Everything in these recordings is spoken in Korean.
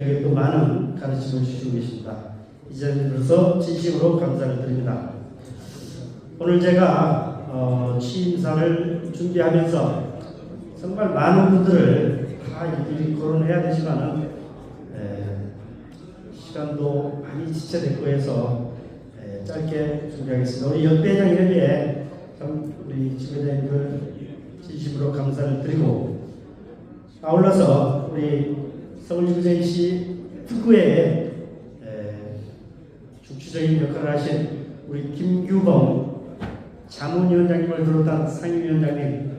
또 많은 가르침을 주시고 계십니다. 이 자리로서 진심으로 감사를 드립니다. 오늘 제가 어, 취임사를 준비하면서 정말 많은 분들을 다 일일이 거론해야 되지만은 에, 시간도 많이 지체됐고 해서 에, 짧게 준비하겠습니다. 우리 연대장 협의회 참 우리 지회장님들 진심으로 감사를 드리고 아울러서 우리 서울유재시 특구에 중추적인 역할을 하신 우리 김규범 자문위원장님을 비롯한 상임위원장님,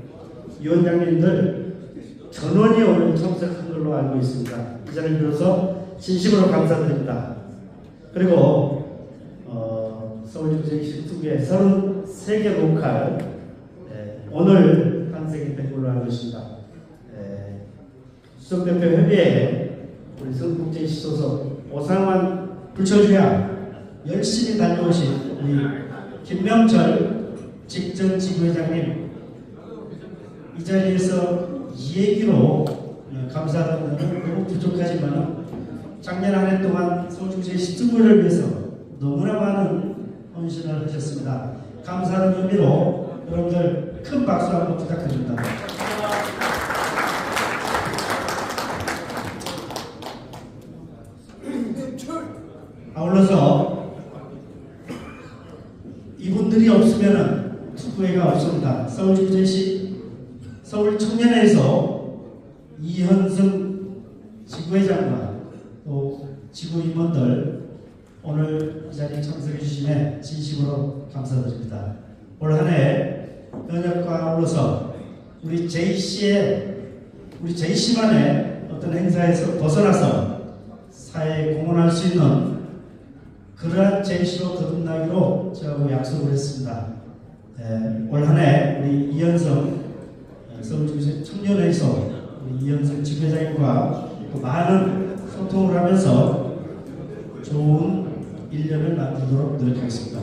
위원장님들 전원이 오늘 참석한 걸로 알고 있습니다. 이 자리를 빌어서 진심으로 감사드립니다. 그리고 어, 서울유재시 특구의 33개 로컬 에, 오늘 탄생이 된 걸로 알고 있습니다. 에, 수석대표 협의회 우리 성북제시 소속 오상환 불철주야 열심히 달려오신 우리 김명철 직전 지부회장님 이 자리에서 이 얘기로 감사하는 건 너무 부족하지만 작년 한 해 동안 서울중시의 특구를 위해서 너무나 많은 헌신을 하셨습니다. 감사하는 의미로 여러분들 큰 박수 한번 부탁드립니다. 아울러서 이분들이 없으면 특구회가 없습니다. 서울 청년회에서 이현승 지구회장과 또 지구 임원들 오늘 이 자리에 참석해 주심에 진심으로 감사드립니다. 올 한해 연역과 아울러서 우리 JC의 우리 JC만의 어떤 행사에서 벗어나서 사회에 공헌할 수 있는 그러한 제시로 거듭나기로 저하고 약속을 했습니다. 예, 올 한해 우리 이현성 어, 서울주시 청년회에서 우리 이현성 지회장님과 또 많은 소통을 하면서 좋은 1년을 만들도록 노력하겠습니다.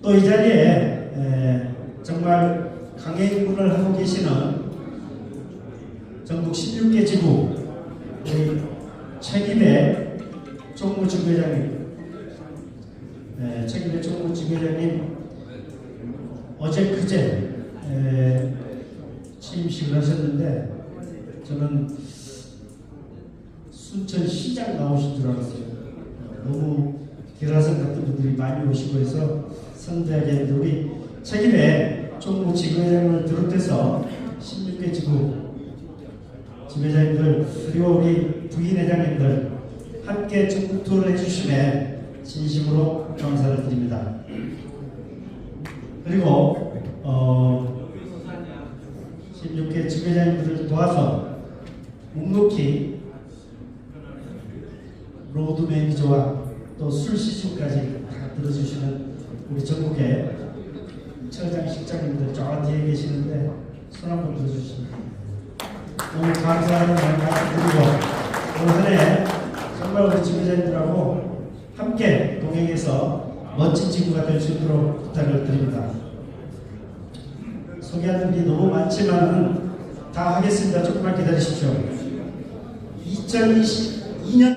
또 이 자리에 에, 정말 강행군을 하고 계시는 전국 16개 지구 우리 책임의 총무지회장님, 네, 책임의 총무지회장님 어제 그제 에, 취임식을 하셨는데 저는 순천시장 나오신 줄 알았어요. 너무 기라성 같은 분들이 많이 오시고 해서 선대하게 우리 책임의 총무 지회장을 비롯해서 16개 지구 지회장님들 그리고 우리 부인 회장님들 함께 투어를 해주심에 진심으로 감사를 드립니다. 그리고 어, 16개 지회장님들을 도와서 묵묵히 로드 매니저와 또 술 시중까지 다 들어주시는 우리 전국의 처장 실장님들 저 뒤에 계시는데 손 한번 들어주십니다. 너무 감사하는 말씀 드리고 올 한해 정말 우리 지도자님들하고 함께 동행해서 멋진 지구가 될 수 있도록 부탁을 드립니다. 소개할 일이 너무 많지만 다 하겠습니다. 조금만 기다리십시오. 2022년